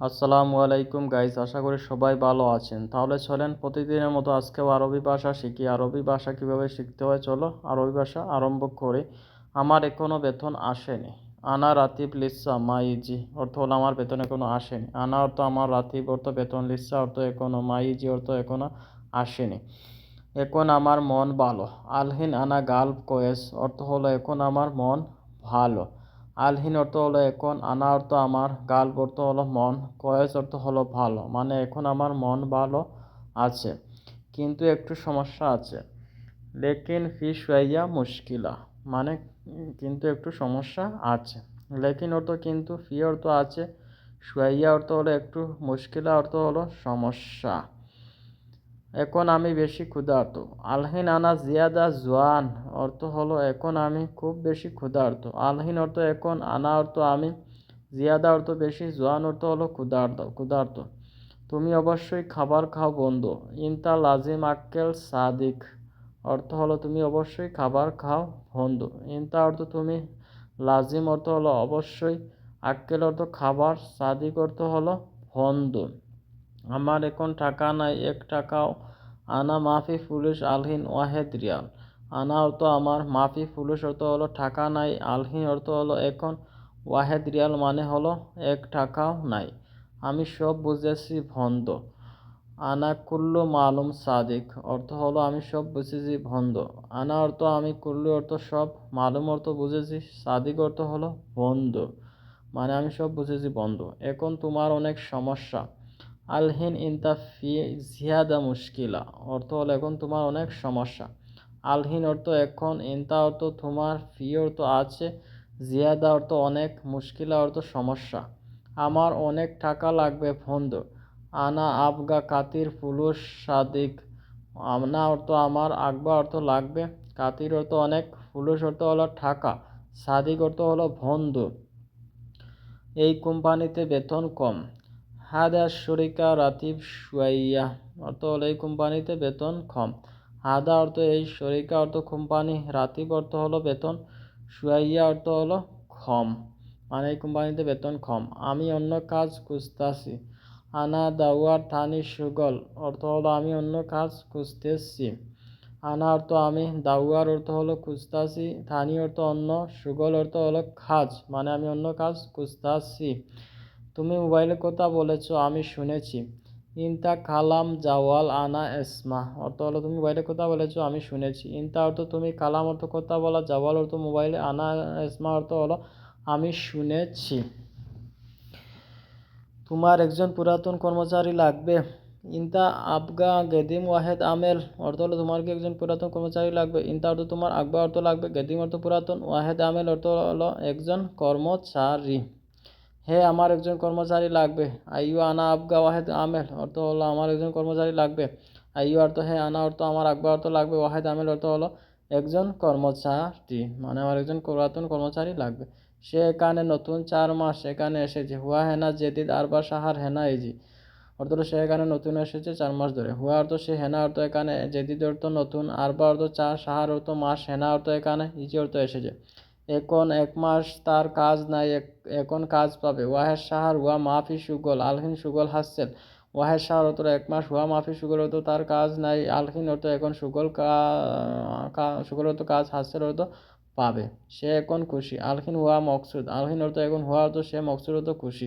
আসসালামু আলাইকুম গাইস, আশা করি সবাই ভালো আছেন। তাহলে চলেন, প্রতিদিনের মতো আজকেও আরবি ভাষা শিখি। আরবি ভাষা কীভাবে শিখতে হয় চলো, আরবি ভাষা আরম্ভ করি। আমার এখনও বেতন আসেনি। আনা রাতিব লিসা মাইজি, অর্থ হলো আমার বেতন এখনও আসেনি। আনা অর্থ আমার রাতিব, অর্থ বেতন লিসা, অর্থ এখনও মাইজি, অর্থ এখনও আসেনি। এখন আমার মন ভালো। আলহিন আনা গাল্ব কয়েস, অর্থ হলো এখন আমার মন ভালো। আলহিন অর্থ হলো এখন, আনা অর্থ আমার, গাল অর্থ হলো মন, কয়েস অর্থ হলো ভালো মানে এখন আমার মন ভালো আছে, কিন্তু একটু সমস্যা আছে। লেকিন ফি শুয়াইয়া মুশকিলা মানে কিন্তু একটু সমস্যা আছে। লেকিন অর্থ কিন্তু, ফি অর্থ আছে, শুয়াইয়া অর্থ হলো একটু, মুশকিলা অর্থ হলো সমস্যা। এখন আমি বেশি ক্ষুধার্ত। আলহিন আনা জিয়াদা জোয়ান অর্থ হলো এখন আমি খুব বেশি ক্ষুধার্ত। আলহিন অর্থ এখন আনা অর্থ আমি, জিয়াদা অর্থ বেশি, জোয়ান অর্থ হলো ক্ষুধার্ত ক্ষুধার্ত। তুমি অবশ্যই খাবার খাও বন্ধু। ইনতা লাজিম আক্কেল সাদিক অর্থ হলো তুমি অবশ্যই খাবার খাও বন্ধু। ইনতা অর্থ তুমি লাজিম অর্থ হলো অবশ্যই, আক্কেল অর্থ খাবার, সাদিক অর্থ হলো বন্ধু। আমার এখন টাকা নাই, এক টাকাও আনা মাফি ফুলুস আলহিন ওয়াহেদ রিয়াল। আনা অর্থ আমার, মাফি ফুলুস অর্থ হলো টাকা নাই, আলহিন অর্থ হলো এখন ওয়াহেদ রিয়াল মানে হলো এক টাকাও নাই। আমি সব বুঝেছি ভন্দ আনা কুল্লু মালুম সাদিক অর্থ হলো আমি সব বুঝেছি ভন্দ আনা অর্থ আমি কুল্লু অর্থ সব, মালুম অর্থ বুঝেছি, সাদিক অর্থ হলো বন্ধু মানে আমি সব বুঝেছি বন্ধ এখন তোমার অনেক সমস্যা। আলহিন ইনতা ফি জিয়াদা মুশকিলা। অর্থ হলো এখন তোমার অনেক সমস্যা। আলহিন অর্থ এখন, ইনতা অর্থ তোমার, ফি অর্থ আছে, জিয়াদা অর্থ অনেক, মুশকিলা অর্থ সমস্যা। আমার অনেক টাকা লাগবে ফন্দ। আনা আবগা কাতির ফুলুস সাদিক। আনা অর্থ আমার আগবা অর্থ লাগবে, কাতির অর্থ অনেক ফুলুস অর্থ হলো টাকা, সাদিক অর্থ হলো বন্ধু এই কোম্পানিতে বেতন কম। হাদা শরিকা রাতিব শুয়াইয়া। অর্থ হলো এই কোম্পানিতে বেতন কম। হাদা অর্থ এই শরিকা অর্থ কোম্পানি, রাতিব অর্থ হলো বেতন, শুয়াইয়া অর্থ হলো কম। মানে এই কোম্পানিতে বেতন কম। আমি অন্য কাজ খুঁজতেছি। আনা দাওয়ার থানি সুগল। অর্থ হলো আমি অন্য কাজ খুঁজতেছি। আনা অর্থ আমি, দাওয়ার অর্থ হলো খুঁজতাছি। থানি অর্থ অন্য, সুগল অর্থ হলো কাজ। মানে আমি অন্য কাজ খুঁজতাছি। তুমি মোবাইলে কথা বলেছ, আমি শুনেছি। ইনতা কালাম জাওয়াল আনা এসমা। অর্থ হলো তুমি মোবাইলে কথা বলেছ, আমি শুনেছি। ইনতা অর্থ তুমি কালাম অর্থ কথা বলা, জাওয়াল অর্থ মোবাইলে আনা এসমা অর্থ হলো, আমি শুনেছি। তোমার একজন পুরাতন কর্মচারী লাগবে। ইনতা আবগা গেদিম ওয়াহেদ আমেল। অর্থ হলো তোমার কি একজন পুরাতন কর্মচারী লাগবে? ইনতা অর্থ তোমার আবগা অর্থ লাগবে, গেদিম অর্থ পুরাতন ওয়াহেদ আমেল। অর্থ হলো একজন কর্মচারী। হে, আমার একজন কর্মচারী লাগবে। আইয়ু আনা আবগা ওয়াহেদ আমেল, অর্থ হলো আমার একজন কর্মচারী লাগবে। আইয়ু অর্থ হে, আনা অর্থ আমার আকবা অর্থ লাগবে, ওয়াহেদ আমেল অর্থ হলো একজন কর্মচারী মানে আমার একজন পুরাতন কর্মচারী লাগবে। সে এখানে নতুন চার মাস এখানে এসেছে। হুয়া হেনা জেদিদ আরবা সাহার হেনা এজি, অর্থ সে এখানে নতুন এসেছে চার মাস ধরে। হুয়া অর্থ সে, হেনা অর্থ এখানে, জেদিদ অর্থ নতুন আরবা অর্থ চার, সাহার অর্থ মাস, হেনা অর্থ এখানে, ইজি অর্থ এসেছে। এখন এক মাস তার কাজ নাই এখন কাজ পাবে। ওয়াহের সাহার ওয়া মাফি সুগল, আলহিন সুগল হাসছেন। ওয়াহের সাহার অত এক মাস ওয়া মাফি সুগল হতো, তার কাজ নাই, আলহিন অর্থ এখন সুগল সুগল হতো, কাজ হাসছেন হতো পাবে। সে এখন খুশি। আলহিন হুয়া মকসুদ, আলহিন অর্থ এখন হুয়া অর্থ সে মকসুদ অর্থ খুশি।